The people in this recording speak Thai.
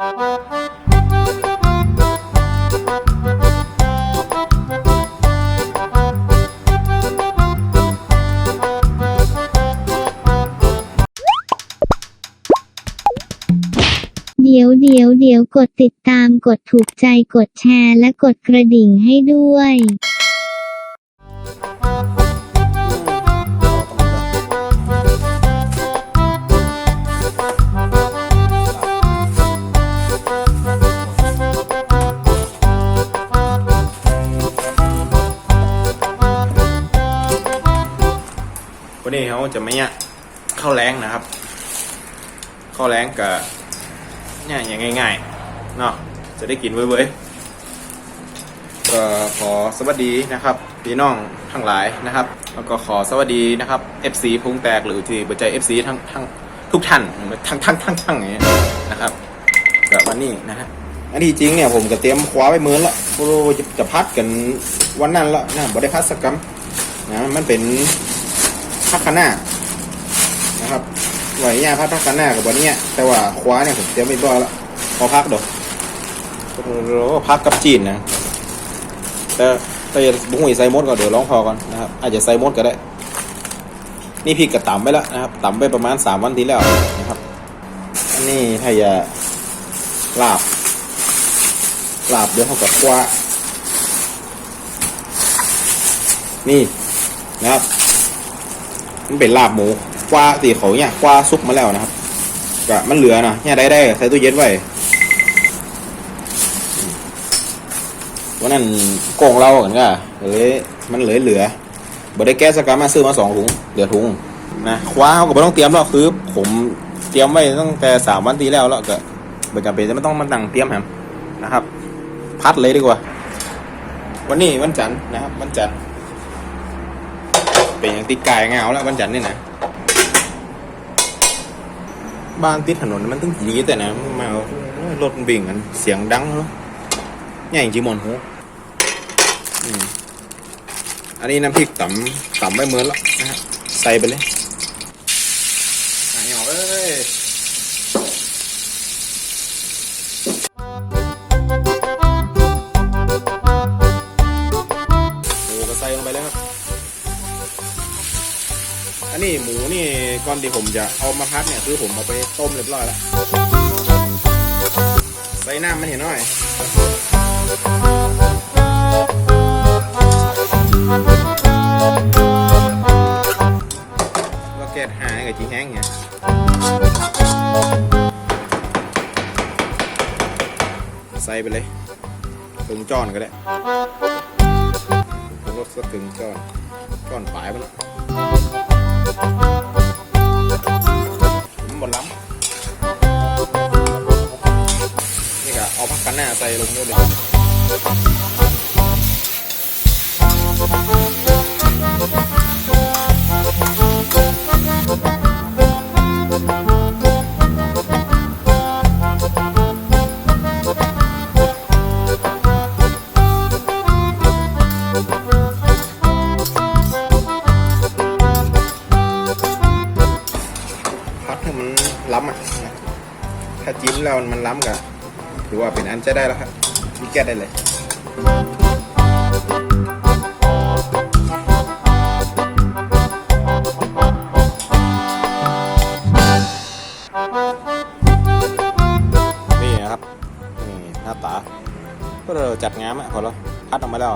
เดี๋ยวเดี๋ยวเดี๋ยวกดติดตามกดถูกใจกดแชร์และกดกระดิ่งให้ด้วยาจะไม่เนี่ยเข้าวแรงนะครับ เข้าวแรงกับเนี่ยอย่างง่ายๆเนาะจะได้กินเว้ยๆก็ขอสวัสดีนะครับพี่น้องทั้งหลายนะครับ แล้วก็ขอสวัสดีนะครับ FC พุงแตกหรือที่บรใจ FC ทั้งทั้งทุกท่านทั้งทั้งทั้งทั้งอย่างเงี้ยนะครับกับวันนี้นะฮะอันที่จริงเนี่ยผมก็เตรียมคว้าไว้เหมือนละโอ้จะจะพัดกันวันนั้นละนะบ่ได้พัดสักกำนะมันเป็น พักคะน้านะครับไหวเนี่ยพักพักคะน้ากับวันนี้แต่ว่าคว้าเนี่ยผมเตรียมไม่บ่แล้วพอพักเดอกโอ้โพักกับจีนนะแต่แต่บุ้งอีไซมดก็เดี๋ยวร้องพอก่อนนะครับ อาจจะไซมดก็ได้ นี่พี่กระต่ำไปแล้วนะครับต่ำไปประมาณสามวันที่แล้วนะครับอันนี้ถ้าอย่าลาบลาบเดี๋ยวเขากับคว้านี่นะครับ มันเป็นลาบหมูกว่าตีเขาเนี่ยกว่าซุปมาแล้วนะครับกะมันเหลือนะเนี่ยได้ได้ใส่ตู้เย็นไว้วันนั้นโกงเรากันก็เลยมันเหลือเหลือบ่ได้แก้สกัดมาซื้อมาสองถุงเหลือถุงนะคว้าเขาก็ไม่ต้องเตรียมหรอกคือ ผมเตรียมไว้ตั้งแต่สามวันที่แล้วแล้วก็ไม่จำเป็นจะไม่ต้องมาตั้งเตรียมแฮมนะครับ พัดเลยดีกว่า วันนี้วันจันทร์นะครับ วันจันทร์ เป็นอย่างติดกายเงาแล้ววันจันทร์นี่นะบ้านติดถนนมันต้องดีแต่นะมารถบิ่งกันเสียงดังเนาะใหญ่จริงมอนหูอันนี้น้ำพริกตำตำไม่เหมือนแล้วนะฮะใส่ไปเลย อันนี้หมูนี่ก่อนที่ผมจะเอามาพัดเนี่ยคือผมเอาไปต้มเรียบร้อยแล้วใส่น้ำมันเห็นหน่อยก็แกดหายกับจีแห้งเนี่ยใส่ไปเลยถึงจอนก็ได้รถก็ถึงจอนจอนปลายไปแล้ว หมดล้ำนี่ก็เอาพักกันหน้าใส่ลงด้วยเลย ล้ำอะถ้าจิ้มแล้วมันล้ำกับถือว่าเป็นอันใช้ได้แล้วครับมีแก้ได้เลยนี่นะครับนี่หน้าตาก็เราจัดงามอะพอแล้วพัดออกมาแล้ว